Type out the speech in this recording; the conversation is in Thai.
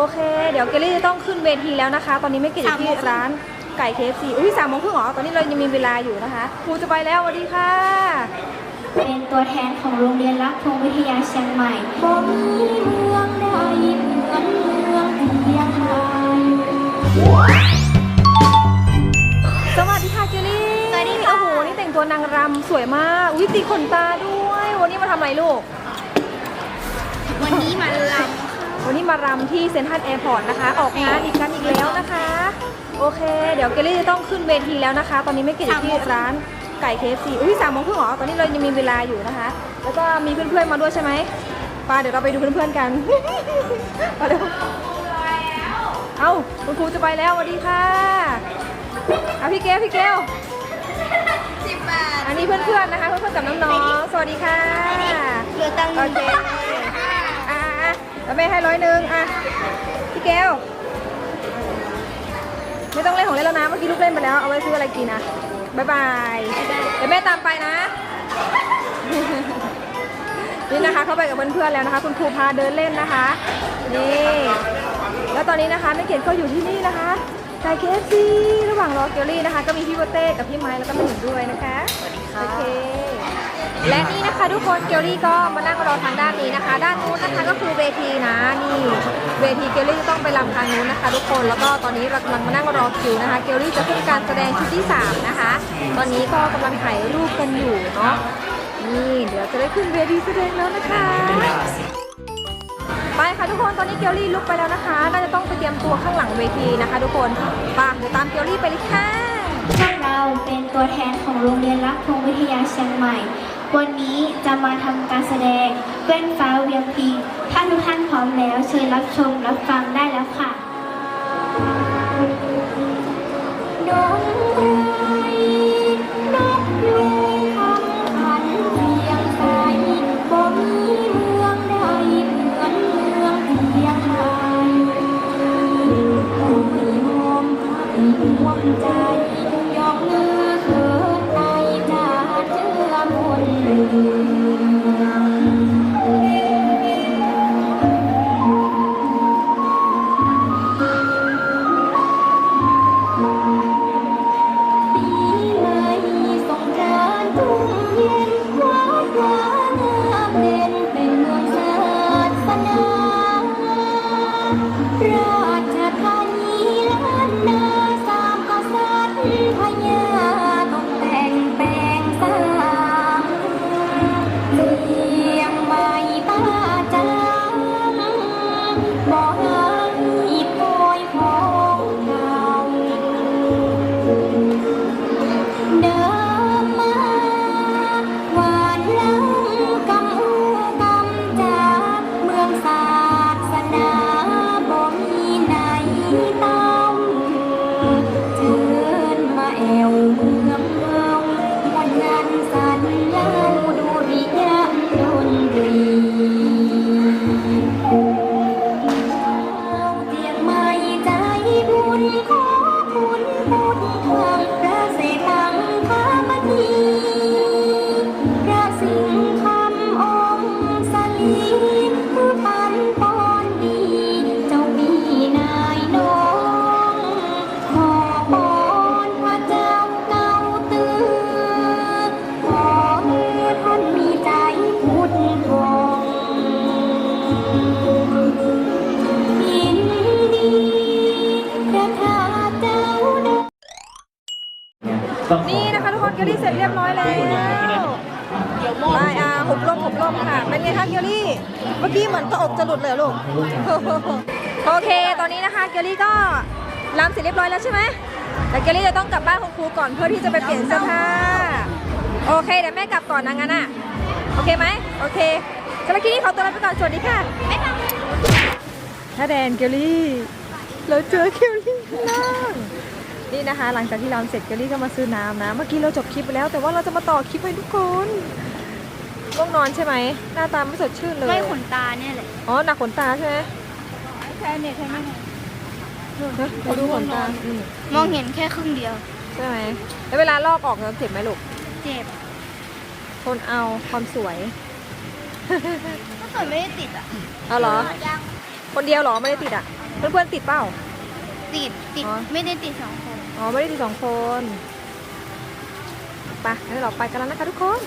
โอเค เดี๋ยวเกลลี่จะต้องขึ้นเวทีแล้วนะคะ ตอนนี้ไม่เกี่ยวที่ร้านไก่เคฟซีอุ้ยสามโมงครึ่งเหรอ ตอนนี้เรายังมีเวลาอยู่นะคะ ครูจะไปแล้วสวัสดีค่ะ เป็นตัวแทนของโรงเรียนรักพงศ์วิทยาเชียงใหม่บ่มีเมืองใดเหมือนเมืองเพียงไทยสวัสดีค่ะเกลลี่สวัสดีค่ะ โอ้โห นี่แต่งตัวนางรำสวยมาก อุ้ยตีขนตาด้วย วันนี้มาทำอะไรลูก วันนี้มาลวันนี้มารำที่เซ็นทรัลแอร์พอร์ตนะคะ ออกงานอีกกันอีกแล้วนะคะ โอเค เดี๋ยวเกลลี่จะต้องขึ้นเวทีแล้วนะคะ ตอนนี้ไม่เกี่ที่ร้านไก่เคฟซีอุ้ยสามโมงครึ่งเหรอตอนนี้เรายังมีเวลาอยู่นะคะ แล้วก็มีเพื่อนๆมาด้วยใช่ไหมปาเดี๋ยวเราไปดูเพื่อนๆกันมาเร็วเอ้าคุณครูจะไปแล้วสวัสดีค่ะเอาพี่เกลพี่เกลำสิบบาทอันนี้เพื่อนๆนะคะ เพื่อนๆกับน้องๆสวัสดีค่ะเหลือตังค์โอเค แล้วแม่ให้ร้อยหนึ่งอะ พี่แก้ว ไม่ต้องเล่นของเล่นแล้วนะ เมื่อกี้ลูกเล่นไปแล้ว เอาไว้ซื้ออะไรกินนะบ๊ายบาย เดี๋ยวแม่ตามไปนะ นี่นะคะ เข้าไปกับเพื่อนๆแล้วนะคะ คุณครูพาเดินเล่นนะคะ นี่ แล้วตอนนี้นะคะแม่เกดก็อยู่ที่นี่นะคะไก่เคฟซีระหว่างรอเกลลี่นะคะ ก็มีพี่โบเต้กับพี่ไม้แล้วก็แม่หนูด้วยนะคะสวัสดีค่ะโอเคและนี่นะคะทุกคนเกลลี่ก็มานั่งรอทางด้านนี้นะคะ ด้านนู้นนะคะก็คือเวทีนะนี่เวทีเกลลี่จะต้องไปรำทางนู้นนะคะ ทุกคนแล้วก็ตอนนี้เรากำลังมานั่งรอคิวนะคะเกลลี่จะขึ้นการแสดงชุดที่สามนะคะ ตอนนี้ก็กำลังถ่ายรูปกันอยู่เนาะนี่เดี๋ยวจะได้ขึ้นเวทีแสดงแล้วนะคะ ไปค่ะทุกคนตอนนี้เกลลี่ลุกไปแล้วนะคะน่าจะต้องไปเตรียมตัวข้างหลังเวทีนะคะ ทุกคนไปเดี๋ยวตามเกลลี่ไปเลยค่ะพวกเราเป็นตัวแทนของโรงเรียนรักพงศ์วิทยาเชียงใหม่ วันนี้จะมาทำการแสดงเพื่อนฟ้าเวียงพิงถ้าทุกท่านพร้อมแล้ว เชิญรับชมรับฟังได้แล้วค่ะ นี่นะคะทุกคนเกลลี่เสร็จเรียบร้อยแล้วไปอะหบลมหบลมค่ะ เป็นไงคะเกลลี่ เมื่อกี้เหมือนจะอกจะหลุดเลยลูก โอเค ตอนนี้นะคะเกลลี่ก็รำเสร็จเรียบร้อยแล้วใช่ไหมแต่เกลลี่จะต้องกลับบ้านคุณครูก่อนเพื่อที่จะไปเปลี่ยนเสื้อผ้า โอเคเดี๋ยวแม่กลับก่อนนะงั้นอะ โอเคไหม โอเคสำหรับคลิปนี้ขอตัวลาไปก่อน สวัสดีค่ะถ้าแดนเกลลี่ เราเจอเกลลี่ข้างล่าง นี่นะคะ หลังจากที่เราเสร็จเกลลี่ก็มาซื้อน้ำนะ เมื่อกี้เราจบคลิปไปแล้ว แต่ว่าเราจะมาต่อคลิปให้ทุกคนง่วงนอนใช่ไหมหน้าตาไม่สดชื่นเลยไม่ขนตาเนี่ยแหละอ๋อหนักขนตาใช่ไหมใช่เนี่ยใช่ไหมฮะไปดูขนตาอืมมองเห็นแค่ครึ่งเดียว ใช่ไหมแล้วเวลาลอกออกเราเจ็บไหมลูกเจ็บทนเอาความสวยถ้าเกิดไม่ได้ติดอะเอาเหรอ คนเดียวเหรอไม่ได้ติดอะใเพื่อนๆติดเปล่า ติดติดอ๋อ ไม่ได้ติดสองคน อ๋อไม่ได้ติดสองคนไปงั้นเราไปกันแล้วนะคะทุกคน